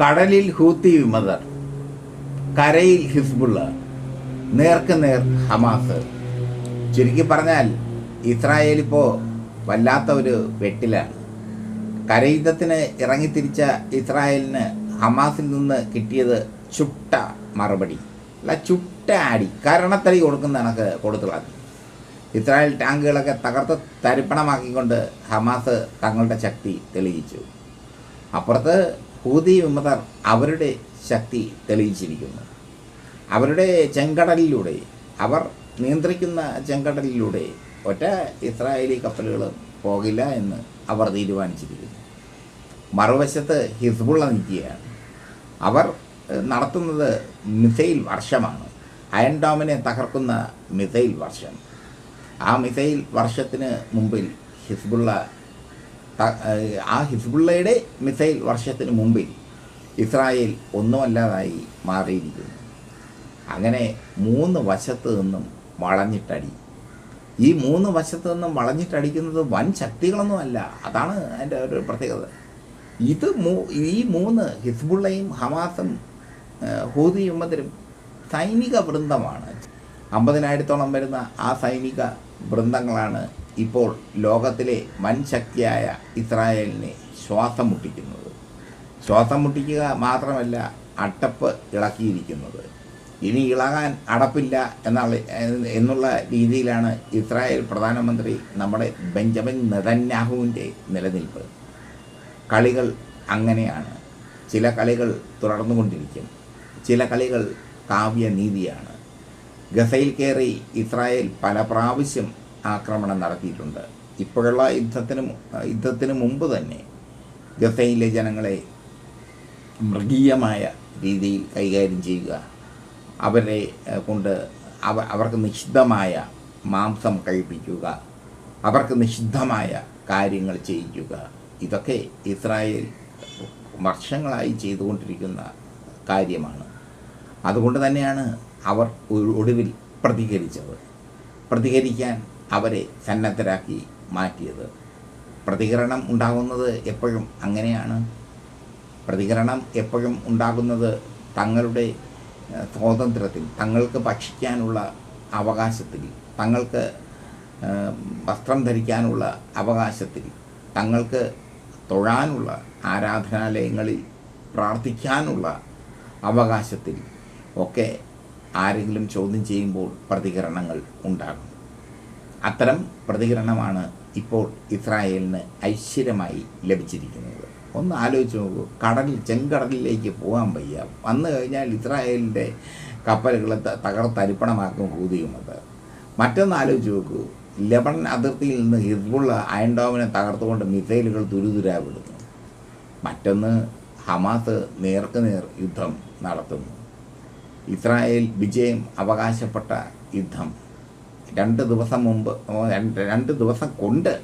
കടലിൽ ഹൂത്തി വിമതർ കരയിൽ ഹിസ്ബുള്ള നേർക്ക് നേർ ഹമാസ്. ചുരുക്കി പറഞ്ഞാൽ ഇസ്രായേൽ ഇപ്പോൾ വല്ലാത്ത ഒരു വെട്ടിലാണ്. കരയുദ്ധത്തിന് ഇറങ്ങിത്തിരിച്ച ഇസ്രായേലിന് ഹമാസിൽ നിന്ന് കിട്ടിയത് ചുട്ട മറുപടി അല്ല ചുട്ട അടി കരണത്തടി കൊടുക്കുന്ന കണക്ക് കൊടുത്തുള്ളത് ഇസ്രായേൽ ടാങ്കുകളൊക്കെ തകർത്ത് തരിപ്പണമാക്കിക്കൊണ്ട് ഹമാസ് തങ്ങളുടെ ശക്തി തെളിയിച്ചു. അപ്പുറത്ത് ഹൂതി വിമതർ അവരുടെ ശക്തി തെളിയിച്ചിരിക്കുന്നു. അവരുടെ ചെങ്കടലിലൂടെ അവർ നിയന്ത്രിക്കുന്ന ചെങ്കടലിലൂടെ ഒറ്റ ഇസ്രായേലി കപ്പലുകൾ പോകില്ല എന്ന് അവർ തീരുമാനിച്ചിരിക്കുന്നു. മറുവശത്ത് ഹിസ്ബുള്ള നിൽക്കുകയാണ് അവർ നടത്തുന്നത് മിസൈൽ വർഷമാണ്. അയൺ ഡോമിനെ തകർക്കുന്ന മിസൈൽ വർഷം. ആ മിസൈൽ വർഷത്തിന് മുമ്പിൽ ഹിസ്ബുള്ള ആ ഹിസ്ബുള്ളയുടെ മിസൈൽ വർഷത്തിന് മുമ്പിൽ ഇസ്രായേൽ ഒന്നുമല്ലാതായി മാറിയിരിക്കുന്നു. അങ്ങനെ മൂന്ന് വശത്ത് നിന്നും വളഞ്ഞിട്ടടി. ഈ മൂന്ന് വശത്ത് നിന്നും വളഞ്ഞിട്ടടിക്കുന്നത് വൻ ശക്തികളൊന്നുമല്ല. അതാണ് അതിന്റെ ഒരു പ്രത്യേകത. ഇത് മൂ ഈ മൂന്ന് ഹിസ്ബുള്ളയും ഹമാസും ഹൂതി ഉമ്മദരും സൈനിക വൃന്ദമാണ്. അമ്പതിനായിരത്തോളം വരുന്ന ആ സൈനിക വൃന്ദങ്ങളാണ് ഇപ്പോൾ ലോകത്തിലെ വൻ ശക്തിയായ ഇസ്രായേലിനെ ശ്വാസം മുട്ടിക്കുന്നത് ശ്വാസം മുട്ടിക്കുക മാത്രമല്ല അട്ടപ്പ് ഇളക്കിയിരിക്കുന്നത്. ഇനി ഇളകാൻ അടപ്പില്ല എന്നുള്ള എന്നുള്ള രീതിയിലാണ് ഇസ്രായേൽ പ്രധാനമന്ത്രി നമ്മുടെ ബെഞ്ചമിൻ നെതന്യാഹുവിന്റെ നിലനിൽപ്പ്. കളികൾ അങ്ങനെയാണ്. ചില കളികൾ തുടർന്നുകൊണ്ടിരിക്കും. ചില കളികൾ കാവ്യനീതിയാണ്. ഗസയിൽ കയറി ഇസ്രായേൽ പല പ്രാവശ്യം ആക്രമണം നടത്തിയിട്ടുണ്ട്. ഇപ്പോഴുള്ള യുദ്ധത്തിന് യുദ്ധത്തിന് മുമ്പ് തന്നെ ഗസയിലെ ജനങ്ങളെ മൃഗീയമായ രീതിയിൽ കൈകാര്യം ചെയ്യുക അവരെ കൊണ്ട് അവ അവർക്ക് നിഷിദ്ധമായ മാംസം കഴിപ്പിക്കുക അവർക്ക് നിഷിദ്ധമായ കാര്യങ്ങൾ ചെയ്യിക്കുക. ഇതൊക്കെ ഇസ്രായേൽ വർഷങ്ങളായി ചെയ്തുകൊണ്ടിരിക്കുന്ന കാര്യമാണ്. അതുകൊണ്ട് തന്നെയാണ് അവർ ഒടുവിൽ പ്രതികരിച്ചത്. പ്രതികരിക്കാൻ അവരെ സന്നദ്ധരാക്കി മാറ്റിയത്. പ്രതികരണം ഉണ്ടാകുന്നത് എപ്പോഴും അങ്ങനെയാണ്. പ്രതികരണം എപ്പോഴും ഉണ്ടാകുന്നത് തങ്ങളുടെ സ്വാതന്ത്ര്യത്തിൽ തങ്ങൾക്ക് ഭക്ഷിക്കാനുള്ള അവകാശത്തിൽ തങ്ങൾക്ക് വസ്ത്രം ധരിക്കാനുള്ള അവകാശത്തിൽ തങ്ങൾക്ക് തൊഴാനുള്ള ആരാധനാലയങ്ങളിൽ പ്രാർത്ഥിക്കാനുള്ള അവകാശത്തിൽ ഒക്കെ ആരെങ്കിലും ചോദ്യം ചെയ്യുമ്പോൾ പ്രതികരണങ്ങൾ ഉണ്ടാകും. അത്തരം പ്രതികരണമാണ് ഇപ്പോൾ ഇസ്രായേലിന് ഐശ്വര്യമായി ലഭിച്ചിരിക്കുന്നത്. ഒന്ന് ആലോചിച്ച് നോക്കൂ കടലിൽ ചെങ്കടലിലേക്ക് പോകാൻ വയ്യ. വന്നു കഴിഞ്ഞാൽ ഇസ്രായേലിന്റെ കപ്പലുകൾ തകർത്തരിപ്പണമാക്കും തകർത്തരിപ്പണമാക്കും ഹൂതിയുമത് മറ്റൊന്ന് ആലോചിച്ച് നോക്കൂ ലെബൺ അതിർത്തിയിൽ നിന്ന് ഹിസ്ബുള്ള അയൻഡോമിനെ തകർത്തുകൊണ്ട് മിസൈലുകൾ തുരുതുരാ വിടുന്നു മറ്റൊന്ന് ഹമാസ് നേർക്ക് നേർ യുദ്ധം നടത്തുന്നു. ഇസ്രായേൽ വിജയം അവകാശപ്പെട്ട യുദ്ധം. രണ്ട് ദിവസം മുമ്പ് രണ്ട് ദിവസം കൊണ്ട്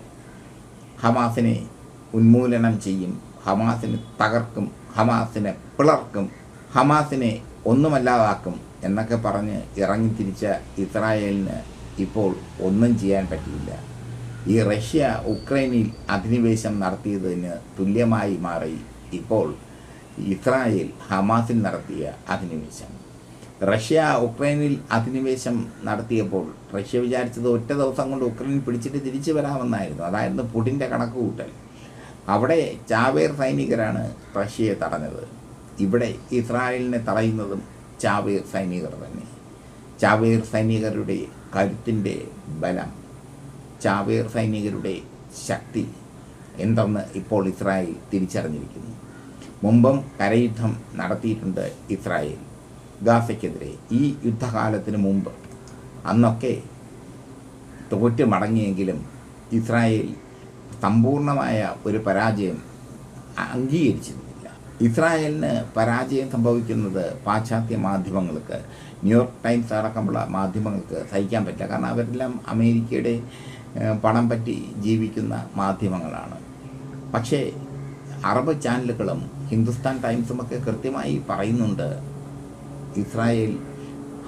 ഹമാസിനെ ഉന്മൂലനം ചെയ്യും. ഹമാസിനെ തകർക്കും ഹമാസിനെ പിളർക്കും ഹമാസിനെ ഒന്നുമല്ലാതാക്കും എന്നൊക്കെ പറഞ്ഞ് ഇറങ്ങി തിരിച്ച ഇസ്രായേലിന് ഇപ്പോൾ ഒന്നും ചെയ്യാൻ പറ്റിയില്ല. ഈ റഷ്യ ഉക്രൈനിൽ അധിനിവേശം നടത്തിയതിന് തുല്യമായി മാറി ഇപ്പോൾ ഇസ്രായേൽ ഹമാസിൽ നടത്തിയ അധിനിവേശം. റഷ്യ ഉക്രൈനിൽ അധിനിവേശം നടത്തിയപ്പോൾ റഷ്യ വിചാരിച്ചത് ഒറ്റ ദിവസം കൊണ്ട് ഉക്രൈൻ പിടിച്ചിട്ട് തിരിച്ചു വരാമെന്നായിരുന്നു. അതായിരുന്നു പുടിന്റെ കണക്ക് കൂട്ടൽ അവിടെ ചാവേർ സൈനികരാണ് റഷ്യയെ തടഞ്ഞത്. ഇവിടെ ഇസ്രായേലിനെ തടയുന്നതും ചാവേർ സൈനികർ തന്നെ. ചാവേർ സൈനികരുടെ കരുത്തിന്റെ ബലം ചാവേർ സൈനികരുടെ ശക്തി എന്തെന്ന് ഇപ്പോൾ ഇസ്രായേൽ തിരിച്ചറിഞ്ഞിരിക്കുന്നു. മുമ്പും കരയുദ്ധം നടത്തിയിട്ടുണ്ട് ഇസ്രായേൽ. ഗാസയ്ക്കെതിരെ ഈ യുദ്ധകാലത്തിന് മുമ്പ് അന്നൊക്കെ തോറ്റ് മടങ്ങിയെങ്കിലും ഇസ്രായേൽ സമ്പൂർണമായ ഒരു പരാജയം അംഗീകരിച്ചിരുന്നില്ല. ഇസ്രായേലിന് പരാജയം സംഭവിക്കുന്നത് പാശ്ചാത്യ മാധ്യമങ്ങൾക്ക് ന്യൂയോർക്ക് ടൈംസ് അടക്കമുള്ള മാധ്യമങ്ങൾക്ക് സഹിക്കാൻ പറ്റില്ല. കാരണം അവരെല്ലാം അമേരിക്കയുടെ പണം പറ്റി ജീവിക്കുന്ന മാധ്യമങ്ങളാണ്. പക്ഷേ അറബ് ചാനലുകളും ഹിന്ദുസ്ഥാൻ ടൈംസും ഒക്കെ കൃത്യമായി പറയുന്നുണ്ട് ഇസ്രായേൽ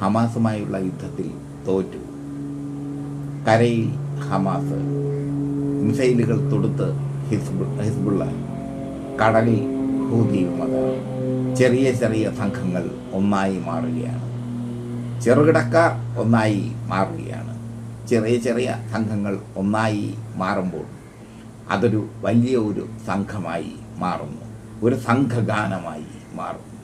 ഹമാസുമായുള്ള യുദ്ധത്തിൽ തോറ്റു. കരയിൽ ഹമാസ് മിസൈലുകൾ തൊടുത്ത് ഹിസ്ബു ഹിസ്ബുള്ള കടലിൽ ഹൂതി മത ചെറിയ ചെറിയ സംഘങ്ങൾ ഒന്നായി മാറുകയാണ്. ചെറുകിടക്കാർ ഒന്നായി മാറുകയാണ്. ചെറിയ ചെറിയ സംഘങ്ങൾ ഒന്നായി മാറുമ്പോൾ അതൊരു വലിയ ഒരു സംഘമായി മാറുന്നു. ഒരു സംഘഗാനമായി മാറുന്നു.